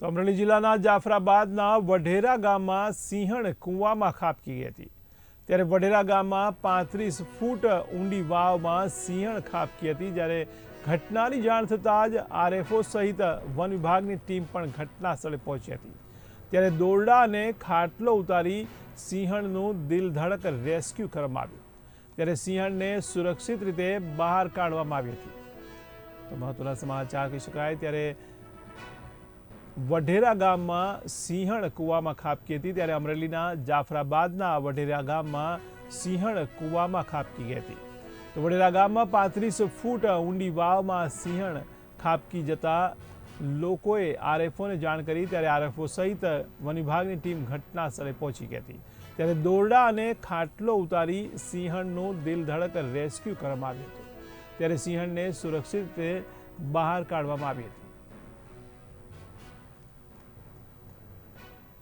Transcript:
તો અમરેલી જિલ્લાના જાફરાબાદના વઢેરા ગામમાં સિંહણ કૂવામાં ખાબકી હતી. ત્યારે વઢેરા ગામમાં પાંત્રીસ ફૂટ ઊંડી વાવમાં સિંહણ ખાબકી હતી, જ્યારે ઘટનાની જાણ થતાં જ આરએફઓ સહિત વન વિભાગની ટીમ પણ ઘટના સ્થળે પહોંચી હતી. ત્યારે દોરડા અને ખાટલો ઉતારી સિંહણનું દિલ ધડક રેસ્ક્યુ કરવામાં આવ્યું. ત્યારે સિંહણને સુરક્ષિત રીતે બહાર કાઢવામાં આવી હતી. તો મહત્વના સમાચાર કહી શકાય, ત્યારે વઢેરા ગામમાં સિંહણ કૂવામાં ખાબકી હતી ત્યારે અમરેલીના જાફરાબાદના વઢેરા ગામમાં સિંહણ કૂવામાં ખાબકી ગઈ હતી. તો વઢેરા ગામમાં પાંત્રીસ ફૂટ ઊંડી વાવમાં સિંહણ ખાબકી જતા લોકોએ આરએફઓને જાણ કરી ત્યારે આરએફઓ સહિત વન વિભાગની ટીમ ઘટના સ્થળે પહોંચી ગઈ હતી. ત્યારે દોરડા અને ખાટલો ઉતારી સિંહણનું દિલ ધડક રેસ્ક્યુ કરવામાં આવ્યું હતું. ત્યારે સિંહણને સુરક્ષિત રીતે બહાર કાઢવામાં આવી હતી.